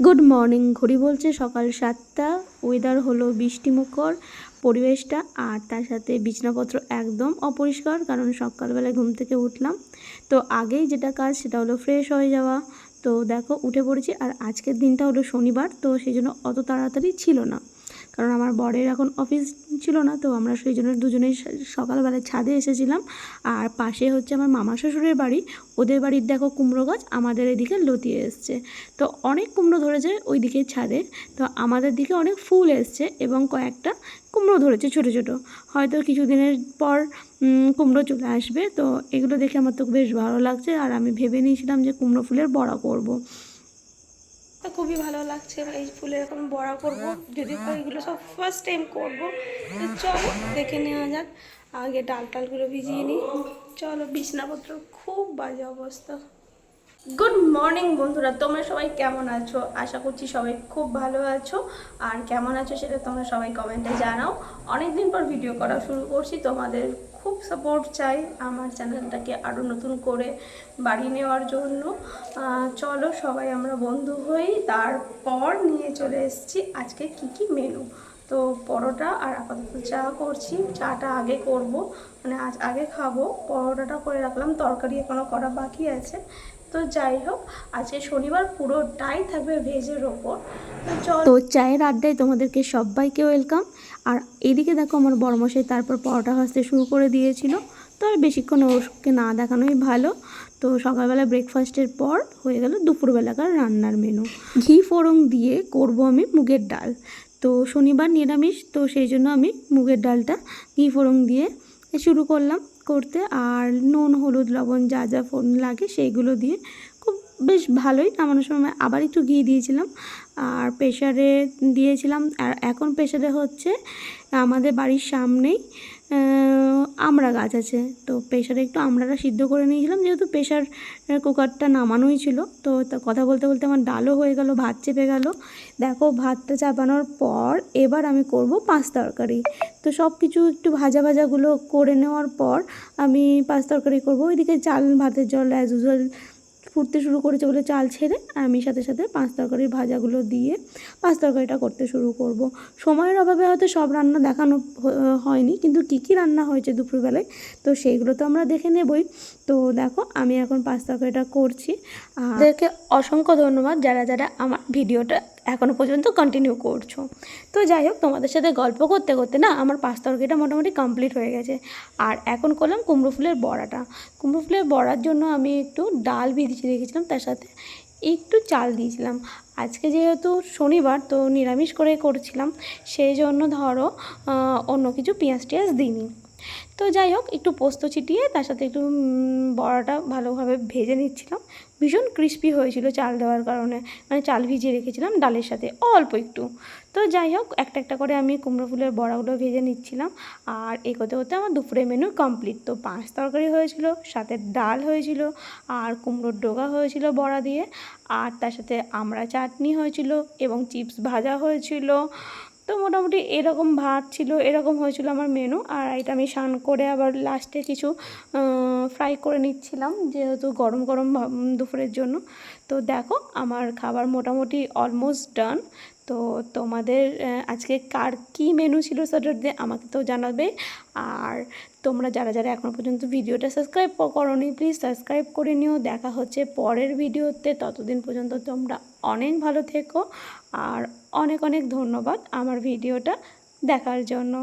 Good morning ঘড়ি বলছে সকাল সাতটা ওয়েদার হলো বৃষ্টিমুখর, পরিবেশটা আর তার সাথে বিছনাপত্র একদম অপরিষ্কার কারণ সকালবেলায় ঘুম থেকে উঠলাম। তো আগেই যেটা কাজ সেটা হলো ফ্রেশ হয়ে যাওয়া। তো দেখো, উঠে পড়েছি আর আজকের দিনটা হলো শনিবার, তো সেই জন্য অত তাড়াতাড়ি ছিল না। কারণ আমার বরের এখন অফিস ছিল না, তো আমরা সেই জন্য দুজনেই সকালবেলায় ছাদে এসেছিলাম। আর পাশে হচ্ছে আমার মামা শ্বশুরের বাড়ি। ওদের বাড়ির দেখো কুমড়ো গাছ, আমাদের এদিকে লতিয়ে এসছে। তো অনেক কুমড়ো ধরেছে ওই দিকে ছাদে। তো আমাদের দিকে অনেক ফুল এসছে এবং কয়েকটা কুমড়ো ধরেছে ছোট ছোট। হয়তো কিছুদিনের পর কুমড়ো চলে আসবে। তো এগুলো দেখে আমার তো বেশ ভালো লাগছে। আর আমি ভেবে নিয়েছিলাম যে কুমড়ো ফুলের বড়া করব। তো খুবই ভালো লাগছে। এই ফুলের এখন বড়া করব। যদি এগুলো সব ফার্স্ট টাইম করব। তো চলো, দেখে নেওয়া যাক। আগে ডাল টালগুলো ভিজিয়ে নিই। চলো বিছনাপত্র খুব বাজে অবস্থা। গুড মর্নিং বন্ধুরা, তোমরা সবাই কেমন আছো? আশা করছি সবাই খুব ভালো আছো। আর কেমন আছো সেটা তোমরা সবাই কমেন্টে জানাও। অনেক দিন পর ভিডিও করা শুরু করছি, তোমাদের খুব সাপোর্ট চাই আমার চ্যানেলটাকে আরও নতুন করে বাড়ি নেওয়ার জন্য। চলো সবাই আমরা বন্ধু হই। তারপর নিয়ে চলে এসেছি আজকে কি কি মেনু তো পরোটা আর আপাতত চা করছি। চাটা আগে করব। মানে আজ আগে খাব। পরোটাটা করে রাখলাম। তরকারি এখনও করা বাকি আছে। তো যাই হোক, আজকে শনিবার পুরোটাই থাকবে ভেজের ওপর। তো চায়ের আড্ডায় তোমাদেরকে সবাইকে ওয়েলকাম আর এদিকে দেখো আমার বড়মশাই তারপর পরোটা ভাজতে শুরু করে দিয়েছিল। তো আর বেশিক্ষণ ওকে না দেখানোই ভালো। তো সকালবেলা ব্রেকফাস্টের পর হয়ে গেল দুপুরবেলাকার রান্নার মেনু ঘি ফোড়ন দিয়ে করব আমি মুগের ডাল। তো শনিবার নিরামিষ, তো সেই জন্য আমি মুগের ডালটা ঘি ফোড়ন দিয়ে শুরু করলাম। করতে আর নুন, হলুদ, লবণ যা যা ফোন লাগে সেইগুলো দিয়ে খুব বেশ ভালোই নামানোর সময় আবার একটু ঘি দিয়েছিলাম। আর প্রেশারে দিয়েছিলাম। আর এখন প্রেশারে হচ্ছে আমাদের বাড়ির সামনেই আমড়া গাছ আছে। তো প্রেশারে একটু আমড়াটা সিদ্ধ করে নিয়েছিলাম, যেহেতু প্রেশার কুকারটা নামানোই ছিল। তো কথা বলতে বলতে আমার ডালও হয়ে গেল, ভাত চেপে গেল। দেখো, ভাতটা চাপানোর পর এবার আমি করব পাঁচ তরকারি। তো সব কিছু একটু ভাজা ভাজাগুলো করে নেওয়ার পর আমি পাঁচ তরকারি করব। ওইদিকে চাল, ভাতের জল অ্যাজ ইউজুয়াল ফুটতে শুরু করেছে বলে চাল ছেড়ে, আমি সাথে সাথে পাঁচ তরকারির ভাজাগুলো দিয়ে পাঁচ তরকারিটা করতে শুরু করব। সময়ের অভাবে হয়তো সব রান্না দেখানো হয়নি, কিন্তু কী কী রান্না হয়েছে দুপুরবেলায়, তো সেইগুলো তো আমরা দেখে নেবই। তো দেখো, আমি এখন পাঁচ তরকারিটা করছি। আমাদেরকে অসংখ্য ধন্যবাদ যারা যারা আমার ভিডিওটা এখনও পর্যন্ত কন্টিনিউ করছ। তো যাই হোক তোমাদের সাথে গল্প করতে করতে না আমার পাঁচ তরকারিটা মোটামুটি কমপ্লিট হয়ে গেছে। আর এখন করলাম কুমড়ো ফুলের বড়াটা। কুমড়ো ফুলের বড়ার জন্য আমি একটু ডাল ভিজিয়ে রেখেছিলাম, তার সাথে একটু চাল দিয়েছিলাম। আজকে যেহেতু শনিবার, তো নিরামিষ করে করছিলাম। সেই জন্য ধরো অন্য কিছু পেঁয়াজ টিয়াজ দিইনি। তো যাই হোক, একটু পোস্ত ছিটিয়ে তার সাথে একটু বড়াটা ভালোভাবে ভেজে নিচ্ছিলাম। ভীষণ ক্রিস্পি হয়েছিল চাল দেওয়ার কারণে মানে চাল ভিজিয়ে রেখেছিলাম ডালের সাথে, অল্প একটু। তো যাই হোক, একটা একটা করে আমি কুমড়ো ফুলের বড়াগুলো ভেজে নিচ্ছিলাম। আর এ করতে করতে আমার দুপুরের মেনু কমপ্লিট তো পাঁচ তরকারি হয়েছিল, সাথে ডাল হয়েছিল, আর কুমড়োর ডোগা হয়েছিল বড়া দিয়ে, আর তার সাথে আমড়া চাটনি হয়েছিল, এবং চিপস ভাজা হয়েছিল তো মোটামুটি এরকম ভাত ছিল, এরকম হয়েছিল আমার মেনু আর এটা আমি সান করে আবার লাস্টে কিছু ফ্রাই করে নিচ্ছিলাম, যেহেতু গরম গরম দুপুরের জন্য। তো দেখো, আমার খাবার মোটামুটি অলমোস্ট ডান তো তোমাদের আজকে কার কী মেনু ছিল স্যাটারডে আমাকে তো জানাবে। আর তোমরা যারা যারা এখনও পর্যন্ত ভিডিওটা সাবস্ক্রাইব করোনি প্লিজ সাবস্ক্রাইব করে নিও। দেখা হচ্ছে পরের ভিডিওতে। ততদিন পর্যন্ত তোমরা অনেক ভালো থেকো। আর অনেক অনেক ধন্যবাদ আমার ভিডিওটা দেখার জন্য।